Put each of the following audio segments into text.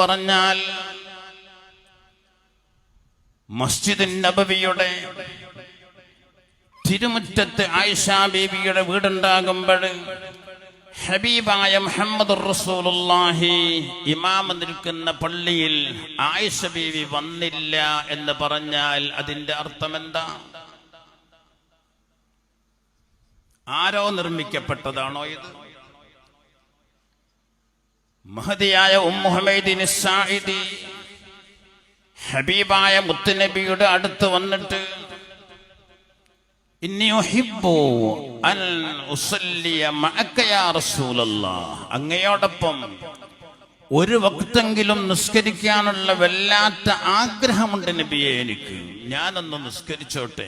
പറഞ്ഞാൽ മസ്ജിദ് നബവിയുടെ തിരുമുറ്റത്ത് ആയിഷ ബീവിയുടെ വീടുണ്ടാകുമ്പോൾ ഹബീബായ മുഹമ്മദ് റസൂലുള്ളാഹി ഇമാമ നിൽക്കുന്ന പള്ളിയിൽ ആയിഷ ബീവി വന്നില്ല എന്ന് പറഞ്ഞാൽ അതിന്റെ അർത്ഥം എന്താ ആരോ നിർമ്മിക്കപ്പെട്ടതാണോ ഇത്? മഹതിയായ ഉമ്മുഹമ്മദിന് സായിദി ഹബീബായ മുത്തുനബിയുടെ അടുത്ത് വന്നിട്ട് അങ്ങയോടൊപ്പം ഒരു വക്തെങ്കിലും നിസ്കരിക്കാനുള്ള വല്ലാത്ത ആഗ്രഹമുണ്ട് നബിയെ എനിക്ക്. ഞാനൊന്ന് നിസ്കരിച്ചോട്ടെ.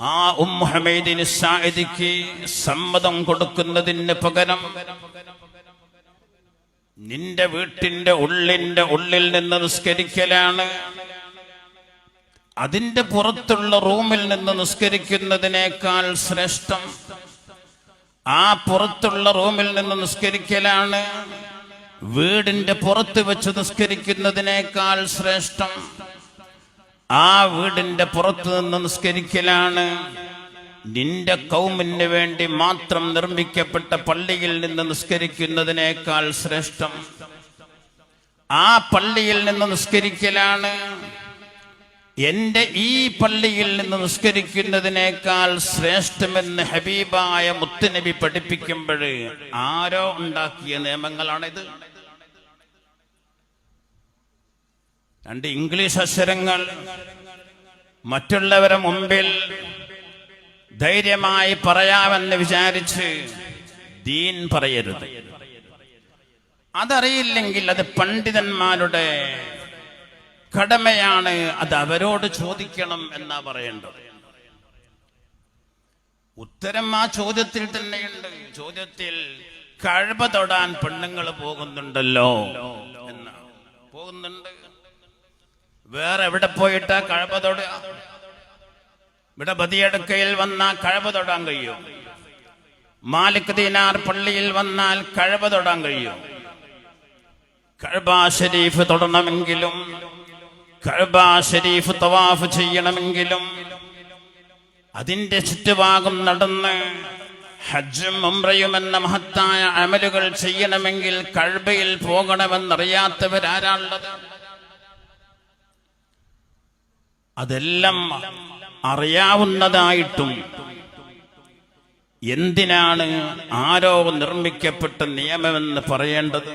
ആ ഉമ്മഹമേദിന് സായിദിക്ക് സമ്മതം കൊടുക്കുന്നതിന് പകരം നിന്റെ വീട്ടിന്റെ ഉള്ളിന്റെ ഉള്ളിൽ നിന്ന് നിസ്കരിക്കലാണ്. അതിന്റെ പുറത്തുള്ള റൂമിൽ നിന്ന് നിസ്കരിക്കുന്നതിനേക്കാൾ ശ്രേഷ്ഠം ആ പുറത്തുള്ള റൂമിൽ നിന്ന് നിസ്കരിക്കലാണ്. വീടിന്റെ പുറത്ത് വെച്ച് നിസ്കരിക്കുന്നതിനേക്കാൾ ശ്രേഷ്ഠം. ആ വീടിന്റെ പുറത്ത് നിന്ന് നിസ്കരിക്കലാണ്. നിന്റെ കൗമിന് വേണ്ടി മാത്രം നിർമ്മിക്കപ്പെട്ട പള്ളിയിൽ നിന്ന് നിസ്കരിക്കുന്നതിനേക്കാൾ ശ്രേഷ്ഠം. ആ പള്ളിയിൽ നിന്ന് നിസ്കരിക്കലാണ്. എന്റെ ഈ പള്ളിയിൽ നിന്ന് നിസ്കരിക്കുന്നതിനേക്കാൾ ശ്രേഷ്ഠമെന്ന് ഹബീബായ മുത്തുനബി പഠിപ്പിക്കുമ്പോൾ ആരോ ഉണ്ടാക്കിയ നിയമങ്ങളാണിത്. രണ്ട് ഇംഗ്ലീഷ് അക്ഷരങ്ങൾ. മറ്റുള്ളവരെ മുമ്പിൽ ധൈര്യമായി പറയാമെന്ന് വിചാരിച്ച് ദീൻ പറയരുത്. അതറിയില്ലെങ്കിൽ അത് പണ്ഡിതന്മാരുടെ കടമയാണ്. അത് അവരോട് ചോദിക്കണം എന്നാ പറയേണ്ടത്. ഉത്തരം ആ ചോദ്യത്തിൽ തന്നെയുണ്ട്. ചോദ്യത്തിൽ കഴവ തൊടാൻ പെണ്ണുങ്ങൾ പോകുന്നുണ്ടല്ലോ എന്ന് പോകുന്നുണ്ട്. വേറെ എവിടെ പോയിട്ട് കഴപ്പ തൊടുക ഇവിടെ ബദിയടുക്കയിൽ വന്ന കഴപ്പ തൊടാൻ കഴിയും. മാലിക് ദീനാർ പള്ളിയിൽ വന്നാൽ കഴപ്പ തൊടാൻ കഴിയും. കഴബ ഷരീഫ് തൊടണമെങ്കിലും കഴബ ഷരീഫ് തവാഫ് ചെയ്യണമെങ്കിലും അതിന്റെ ചുറ്റുഭാഗം നടന്ന് ഹജ്ജും ഉംറയും എന്ന മഹത്തായ അമലുകൾ ചെയ്യണമെങ്കിൽ കഴബയിൽ പോകണമെന്നറിയാത്തവരാരാളുള്ളത് അതെല്ലാം അറിയാവുന്നതായിട്ടും എന്തിനാണ് ആരോ നിർമ്മിക്കപ്പെട്ട നിയമമെന്ന് പറയേണ്ടത്?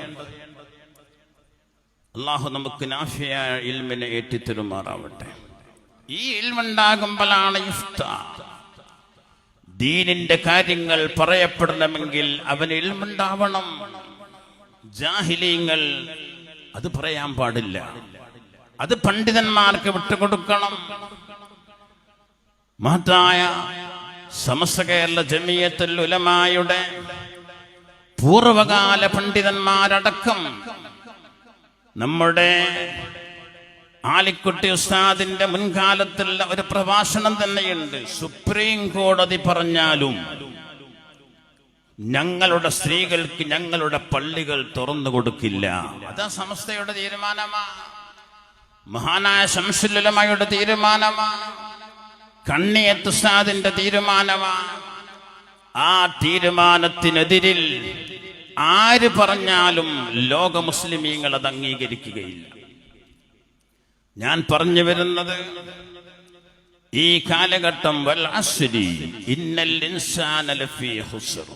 അള്ളാഹു നമുക്ക് നാഫിയ ഇൽമിനെ ഏറ്റിത്തരുമാറാവട്ടെ. ഈ ഇൽമുണ്ടാകുമ്പോഴാണ് ഇഫ്ത. ദീനിന്റെ കാര്യങ്ങൾ പറയപ്പെടണമെങ്കിൽ അവന് ഇൽമുണ്ടാവണം. ജാഹിലീങ്ങൾ അത് പറയാൻ പാടില്ല. അത് പണ്ഡിതന്മാർക്ക് വിട്ടുകൊടുക്കണം. മഹത്തായ സമസ്ത കേരള ജമിയത്തുൽ ഉലമായുടെ പൂർവകാല പണ്ഡിതന്മാരടക്കം നമ്മുടെ ആലിക്കുട്ടി ഉസ്താദിന്റെ മുൻകാലത്തുള്ള ഒരു പ്രഭാഷണം തന്നെയുണ്ട്. സുപ്രീം കോടതി പറഞ്ഞാലും ഞങ്ങളുടെ സ്ത്രീകൾക്ക് ഞങ്ങളുടെ പള്ളികൾ തുറന്നു കൊടുക്കില്ല. അതാ സമസ്തയുടെ തീരുമാനമാ. മഹാനായ ശംസുലമയുടെ തീരുമാനമാണ് കണ്ണിയത്തുസാദിന്റെ തീരുമാനമാണ് തീരുമാനമാ. ആ തീരുമാനത്തിനെതിരിൽ ആര് പറഞ്ഞാലും ലോക മുസ്ലിമീങ്ങൾ അത് അംഗീകരിക്കുകയില്ല. ഞാൻ പറഞ്ഞു വരുന്നത് ഈ കാലഘട്ടം വൽ അസ്രി ഇന്നൽ ഇൻസാന ലഫീ ഖുസ്ർ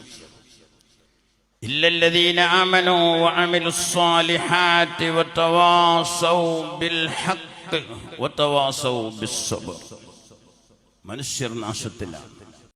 إلا الذين آمنوا وعملوا الصالحات وتواصوا بالحق وتواصوا بالصبر മനുഷ്യർ നാശത്തിലാണ്